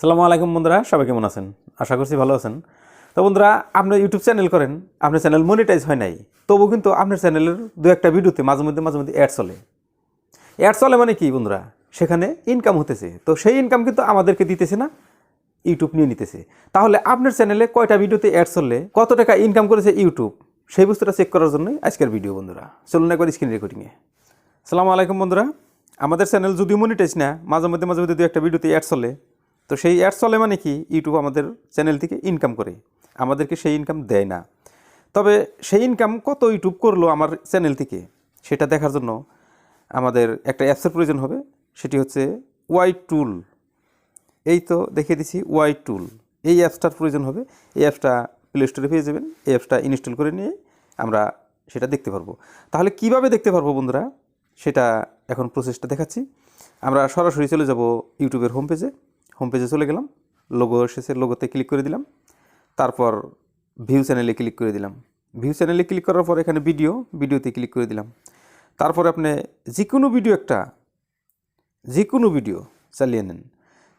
সালামু আলাইকুম বন্ধুরা, সবাই কেমন আছেন? আশা করছি ভালো আছেন। তো বন্ধুরা আপনি ইউটিউব চ্যানেল করেন, আপনার চ্যানেল মনিটাইজ হয় নাই তবু কিন্তু আপনার চ্যানেলের দু একটা ভিডিওতে মাঝে মধ্যে মাঝে মধ্যে অ্যাড চলে। অ্যাড চলে মানে কি বন্ধুরা? সেখানে ইনকাম হতেছে। তো সেই ইনকাম কিন্তু আমাদেরকে দিতেছে না ইউটিউব নিয়ে নিতেছে। তাহলে আপনার চ্যানেলে কয়টা ভিডিওতে অ্যাড চললে, কত টাকা ইনকাম করেছে ইউটিউব সেই বস্তুটা চেক করার জন্যই আজকের ভিডিও বন্ধুরা। চলুন একবার স্ক্রিন রেকর্ডিংয়ে সালামু আলাইকুম বন্ধুরা, আমাদের চ্যানেল যদি মনিটাইজ না, মাঝে মধ্যে মাঝে মধ্যে দু একটা ভিডিওতে অ্যাড চলে তো সেই অ্যাড চলে মানে কি? ইউটিউব আমাদের চ্যানেল থেকে ইনকাম করে। আমাদেরকে সেই ইনকাম দেয় না। তবে সেই ইনকাম কত ইউটিউব করল আমার চ্যানেল থেকে? সেটা দেখার জন্য আমাদের একটা অ্যাপসের প্রয়োজন হবে। সেটি হচ্ছে ওয়াই টুল এই তো দেখিয়ে দিছি ওয়াই টুল এই অ্যাপসটার প্রয়োজন হবে। এই অ্যাপসটা প্লে স্টোরে পেয়ে যাবেন। এই অ্যাপসটা ইনস্টল করে নিয়ে আমরা সেটা দেখতে পারব। তাহলে কীভাবে দেখতে পারব বন্ধুরা? সেটা এখন প্রসেসটা দেখাচ্ছি। আমরা সরাসরি চলে যাব ইউটিউবের হোম পেজে হোম পেজে চলে গেলাম লোগো এসেছে লোগোতে ক্লিক করে দিলাম, তারপর ভিউ চ্যানেলে ক্লিক করে দিলাম। ভিউ চ্যানেলে ক্লিক করার পর এখানে ভিডিও ভিডিওতে ক্লিক করে দিলাম। তারপর আপনি যে কোনো ভিডিও একটা যে কোনো ভিডিও চালিয়ে নেন।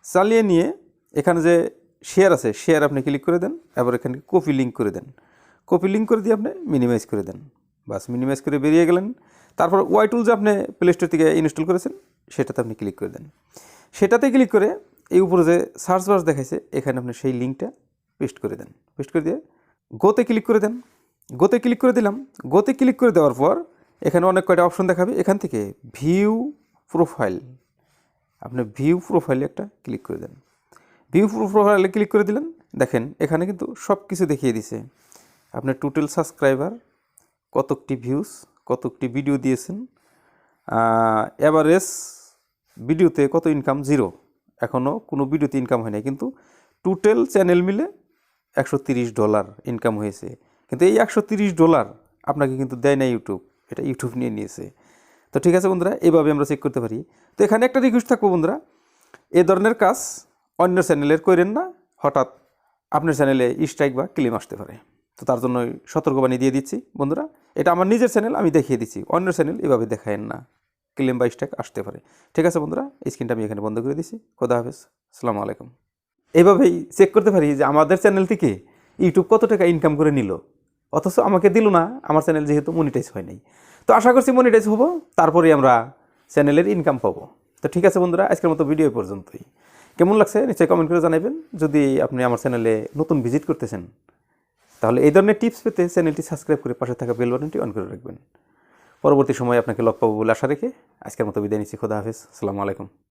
চালিয়ে নিয়ে এখানে যে শেয়ার আছে শেয়ার আপনি ক্লিক করে দেন, এবার এখানে কপি লিঙ্ক করে দেন। কপি লিঙ্ক করে দিয়ে আপনি মিনিমাইজ করে দেন। বাস মিনিমাইজ করে বেরিয়ে গেলেন। তারপর ওয়াই টুল যে আপনি প্লে স্টোর থেকে ইনস্টল করেছেন, সেটাতে আপনি ক্লিক করে দেন। সেটাতে ক্লিক করে এই উপরে যে সার্চ বাস দেখাইছে, এখানে আপনি সেই লিঙ্কটা পেস্ট করে দেন। পেস্ট করে দিয়ে গোতে ক্লিক করে দেন। গোতে ক্লিক করে দিলাম। গোতে ক্লিক করে দেওয়ার পর এখানে অনেক কয়টা অপশন দেখাবে। এখান থেকে ভিউ প্রোফাইল আপনি ভিউ প্রোফাইলে একটা ক্লিক করে দেন। ভিউ প্রোফাইলে ক্লিক করে দিলেন। দেখেন, এখানে কিন্তু সব কিছু দেখিয়ে দিছে। আপনার টোটাল সাবস্ক্রাইবার কতকটি ভিউজ কতকটি ভিডিও দিয়েছেন অ্যাভারেজ ভিডিওতে কত ইনকাম জিরো এখনও কোনো ভিডিওতে ইনকাম হয় নাই। কিন্তু টোটাল চ্যানেল মিলে একশো ডলার ইনকাম হয়েছে। কিন্তু এই একশো ডলার আপনাকে কিন্তু দেয় না ইউটিউব এটা ইউটিউব নিয়ে নিয়েছে। তো ঠিক আছে বন্ধুরা, এভাবে আমরা চেক করতে পারি। তো এখানে একটা রিকোয়েস্ট থাকব বন্ধুরা, এ ধরনের কাজ অন্য চ্যানেলের করেন না, হঠাৎ আপনার চ্যানেলে স্ট্রাইক বা ক্লেম আসতে পারে। তো তার জন্য সতর্কবাণী দিয়ে দিচ্ছি বন্ধুরা, এটা আমার নিজের চ্যানেল আমি দেখিয়ে দিচ্ছি, অন্য চ্যানেল এভাবে দেখায়েন না। ক্লেম বা স্ট্রাইক আসতে পারে। ঠিক আছে বন্ধুরা স্ক্রিনটা আমি এখানে বন্ধ করে দিচ্ছি খোদা হাফেজ। আসসালামু আলাইকুম। এইভাবেই চেক করতে পারি যে আমাদের চ্যানেল থেকে ইউটিউব কত টাকা ইনকাম করে নিল। অথচ আমাকে দিল না, আমার চ্যানেল যেহেতু মনিটাইজ হয় নাই। তো আশা করছি মনিটাইজ হব তারপরে আমরা চ্যানেলের ইনকাম পাবো। তো ঠিক আছে বন্ধুরা, আজকের মতো ভিডিও পর্যন্তই। কেমন লাগছে নিশ্চয়ই কমেন্ট করে জানাবেন। যদি আপনি আমার চ্যানেলে নতুন ভিজিট করতেছেন, তাহলে এই ধরনের টিপস পেতে চ্যানেলটি সাবস্ক্রাইব করে পাশে থাকা বেল বাটনটি অন করে রাখবেন। পরবর্তী সময়ে আপনাকে লক পাবো বলে আশা রেখে আজকের মতো বিদায় নিচ্ছি। খোদা হাফিজ। আসসালামু আলাইকুম।